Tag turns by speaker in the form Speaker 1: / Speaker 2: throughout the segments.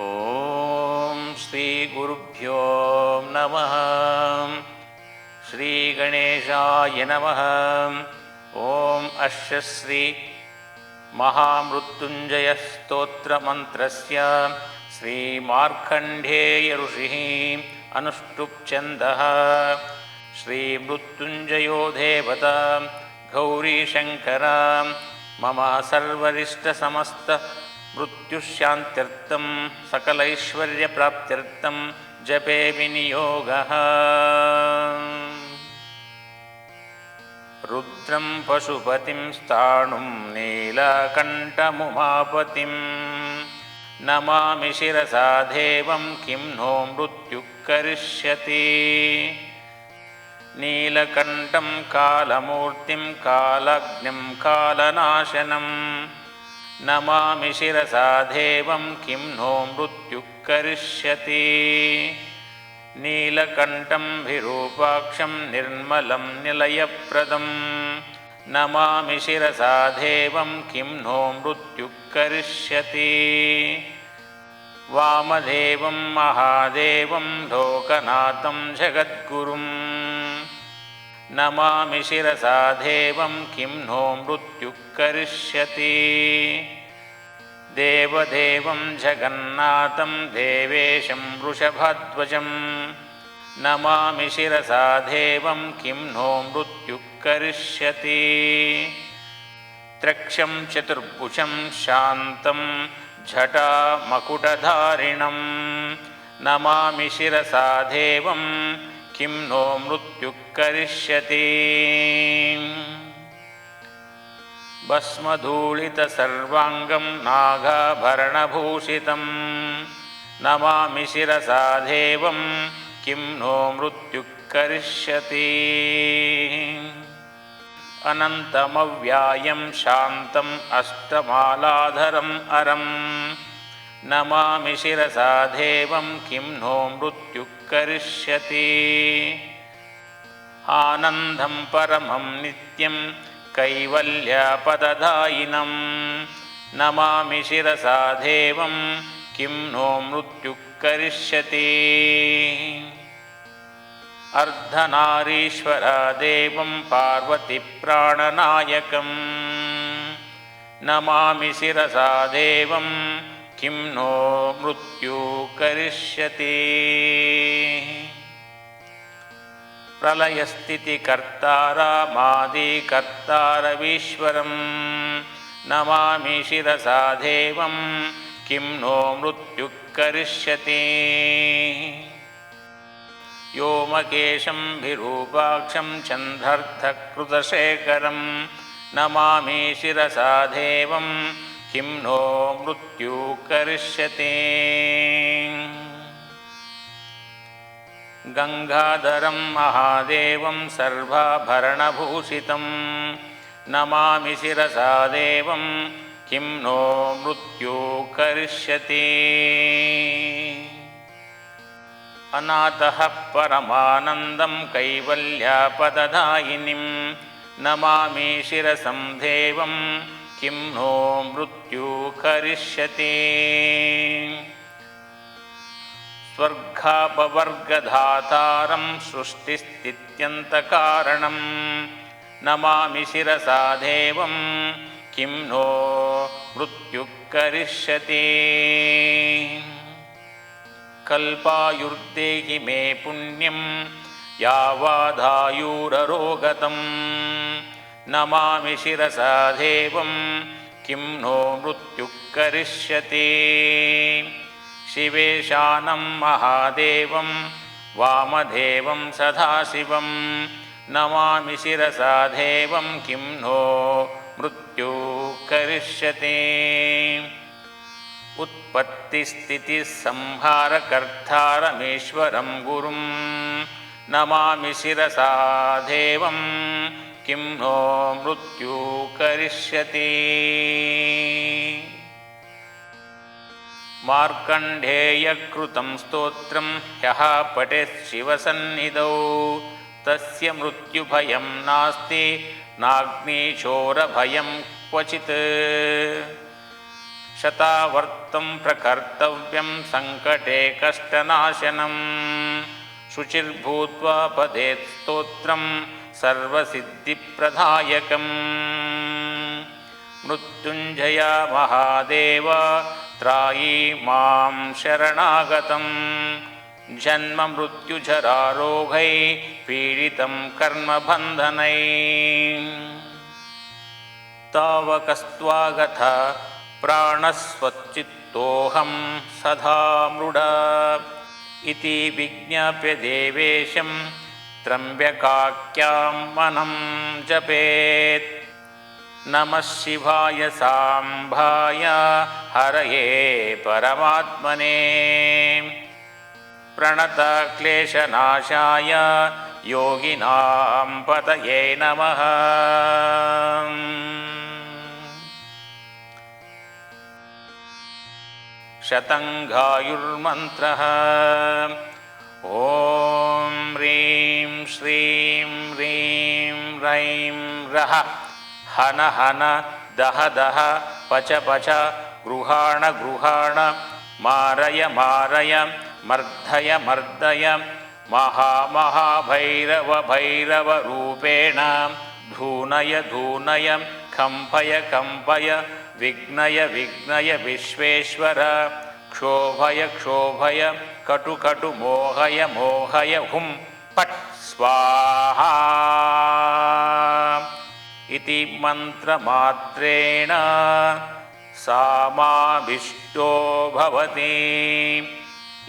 Speaker 1: ॐ श्रीगुरुभ्यो नमः। श्रीगणेशाय नमः। ॐ अस्य श्री महामृत्युञ्जयस्तोत्रमन्त्रस्य श्रीमार्कण्डेयऋषिः अनुष्टुप्छन्दः। श्रीमृत्युञ्जयो देवता गौरीशङ्कर। मम सर्वरिष्टसमस्तमृत्युशान्त्यर्थं सकलैश्वर्यप्राप्त्यर्थं जपे विनियोगः। रुद्रं पशुपतिं स्थाणुं नीलकण्ठमुमापतिं। नमामि शिरसा देवं किं नो मृत्युः करिष्यति। नीलकण्ठं कालमूर्तिं कालग्निं कालनाशनं नमामि शिरसा देवं किं नो मृत्युः करिष्यति नीलकण्ठं विरूपाक्षं निर्मलं निलयप्रदं। नमामि शिरसा देवं किं नो मृत्युः करिष्यति वामदेवं महादेवं लोकनाथं जगद्गुरुं। नमामि शिरसा देवं किं नो मृत्युः करिष्यति देवदेवं जगन्नाथं देवेशं वृषभध्वजं। नमामि शिरसा देवं किं नो मृत्युः करिष्यति त्रक्षं चतुर्भुजं शान्तं झटामकुटधारिणं। नमामि शिरसा देवं किं नो मृत्युः करिष्यति भस्मधूलितसर्वाङ्गं नागाभरणभूषितं। नमामि शिरसा देवं किं नो मृत्युः करिष्यति अनन्तमव्यायं शान्तम् अष्टमालाधरम् अरं नमामि शिरसा देवं किं नो मृत्युः करिष्यति आनन्दं परमं नित्यं कैवल्यपददायिनं नमामि शिरसा देवं किं नो मृत्युः करिष्यति। अर्धनारीश्वरदेवं पार्वतीप्राणनायकं नमामि शिरसा देवं किं नो मृत्युः करिष्यति प्रलयस्थितिकर्तारमादिकर्तारवीश्वरं। नमामि शिरसा देवं किं नो मृत्युः करिष्यति व्योमकेशं विरूपाक्षं चन्द्रर्थकृतशेखरं। नमामि शिरसा देवं किं नो मृत्युः करिष्यति गङ्गाधरं महादेवं सर्वाभरणभूषितं नमामि शिरसा देवं किं नो मृत्युः करिष्यति। अनाथः परमानन्दं कैवल्यापददायिनीं। नमामि शिरसं देवं किं नो मृत्युः करिष्यति स्वर्गापवर्गधातारं सृष्टिस्थित्यन्तकारणं। नमामि शिरसा देवं किं नो मृत्युः करिष्यति कल्पायुर्देहि मे पुण्यं यावादायुररोगतं नमामि शिरसा देवं किं नो मृत्युः करिष्यति शिवेशानं महादेवं वामदेवं सदाशिवं नमामि शिरसा देवं किं नो मृत्युः करिष्यति। उत्पत्तिस्थितिसंहारकर्तारमेश्वरं गुरुं नमामि शिरसा देवं किं नो मृत्युः करिष्यति मार्कण्डेयकृतं स्तोत्रं ह्यः पठेत् शिवसन्निधौ। तस्य मृत्युभयं नास्ति नाग्निचोरभयं क्वचित्। शतावर्तं प्रकर्तव्यं सङ्कटे कष्टनाशनं। शुचिर्भूत्वा पदेत् स्तोत्रं सर्वसिद्धिप्रदायकम्। मृत्युञ्जया महादेव त्रायी मां शरणागतं। जन्ममृत्युजरारोगै पीडितं कर्मबन्धनै। तावकस्त्वागथ प्राणस्वच्चित्तोऽहं सदा मृड। इति विज्ञाप्य देवेशं त्र्यम्बकाख्यां मनं जपेत् नमः शिवाय साम्भाय हरये परमात्मने। प्रणतक्लेशनाशाय योगिनां पतये नमः। शतङ्गायुर्मन्त्रः। ॐ ह्रीं श्रीं ह्रीं रैं रः हन हन, दह दह, पच पच ಗೃಹಾಣ ಗೃಹಾಣ मारय ಮಾರಯ ಮರ್ಧಯ ಮರ್ದಯ ಮಹಾಮಹಾಭೈರವ ಭೈರವ धूनय धूनय कम्पय कम्पय विघ्नय विघ्नय विश्वेश्वर, क्षोभय क्षोभय कटुकटुमोहय मोहय मोहय हुम पट, स्वाहा। मन्त्रमात्रेण सामाभिष्टो भवति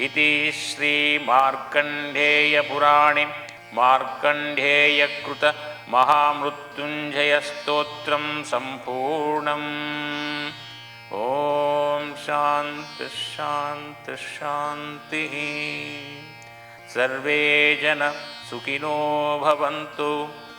Speaker 1: इति श्रीमार्कण्डेयपुराणे मार्कण्डेयकृतमहामृत्युञ्जयस्तोत्रं सम्पूर्णम् ॐ शान्तिः शान्तिः शान्तिः सर्वे जन सुखिनो भवन्तु